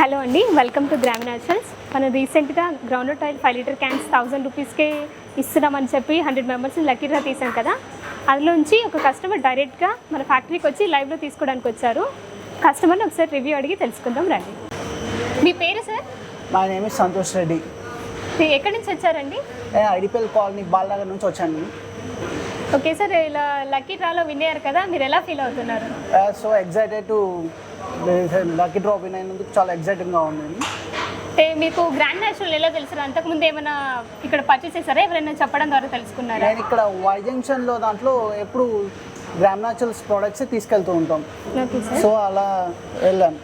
Hello అండి welcome to గ్రామీణ naturals మనం రీసెంట్గా ground oil five litre cans thousand రూపీస్కే ఇస్తున్నామని చెప్పి హండ్రెడ్ మెంబర్స్ని లక్కీగా తీసాం కదా. అందులోంచి ఒక కస్టమర్ డైరెక్ట్గా మన ఫ్యాక్టరీకి వచ్చి లైవ్లో తీసుకోవడానికి వచ్చారు. కస్టమర్ని ఒకసారి రివ్యూ అడిగి తెలుసుకుందాం రండి. మీ పేరు sir my name Santosh Reddy మీరు ఎక్కడి నుంచి వచ్చారండి? ఐడిపిఎల్ కాలనీ బాలనగర్ నుంచి వచ్చాను ఓకే సార్ ఇలా లక్కీ డ్రాలో విన్ అయ్యారు కదా మీరు ఎలా ఫీల్ అవుతున్నారు? So excited to lucky drop win అయినందుకు చాలా ఎగ్జైటింగ్గా ఉంది. అంటే మీకు గ్రాండ్ నేషనల్ ఎలా తెలుసు అంతకుముందు ఏమైనా ఇక్కడ పర్చేస్ చేశారా? ఎవరైనా చెప్పడం ద్వారా తెలుసుకున్నారా? నేను ఇక్కడ వై జంక్షన్లో దాంట్లో ఎప్పుడు గ్రామ్ న్యాచురల్స్ ప్రోడక్ట్స్ తీసుకెళ్తూ ఉంటాం. సో అలా వెళ్ళాను.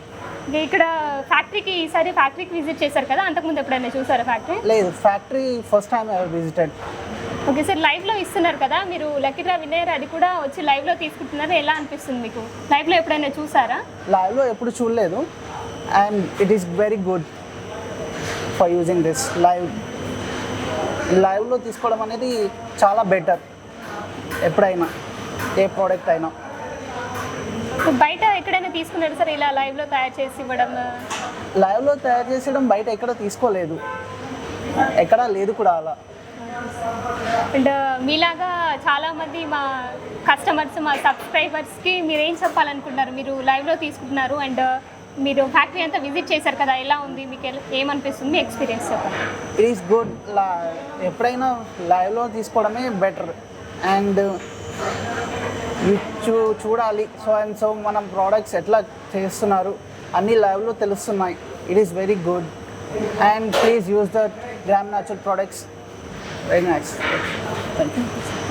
ఇక్కడ ఫ్యాక్టరీకి ఈసారి ఫ్యాక్టరీకి విజిట్ చేశారు కదా? అంతకుముందు ఎప్పుడైనా చూసారా ఫ్యాక్టరీ లేదు factory first time visited okay sir లైవ్లో ఇస్తున్నారు కదా మీరు లక్కీ డ్రా విన్నర్ అది కూడా వచ్చి లైవ్లో తీసుకుంటున్నారు? ఎలా అనిపిస్తుంది మీకు? లైవ్లో ఎప్పుడైనా చూసారా? లైవ్లో ఎప్పుడు చూడలేదు. And it is very good for using this live. లైవ్లో తీసుకోవడం అనేది చాలా బెటర్ ఎప్పుడైనా ఏ ప్రోడక్ట్ అయినా. బయట ఎక్కడైనా తీసుకున్నారు సార్ ఇలా లైవ్లో తయారు చేసి ఇవ్వడం? లైవ్లో తయారు చేసడం బయట ఎక్కడ తీసుకోలేదు. ఎక్కడా లేదు కూడా అలా. అండ్ మీలాగా చాలామంది మా కస్టమర్స్ మా సబ్స్క్రైబర్స్కి మీరు ఏం చెప్పాలనుకుంటున్నారు? మీరు లైవ్లో తీసుకుంటున్నారు అండ్ మీరు ఫ్యాక్టరీ అంతా విజిట్ చేశారు కదా ఎలా ఉంది? మీకు ఎలా- ఏమనిపిస్తుంది? మీ ఎక్స్పీరియన్స్ చెప్పండి. ఇట్ ఈస్ గుడ్ లా ఎప్పుడైనా లైవ్లో తీసుకోవడమే బెటర్. అండ్ చూ చూడాలి. సో అండ్ సో మనం ప్రోడక్ట్స్ ఎట్లా చేస్తున్నారు అన్ని లైవ్లో తెలుస్తున్నాయి. It is very good and please use the Gram natural products very nice. Thank you.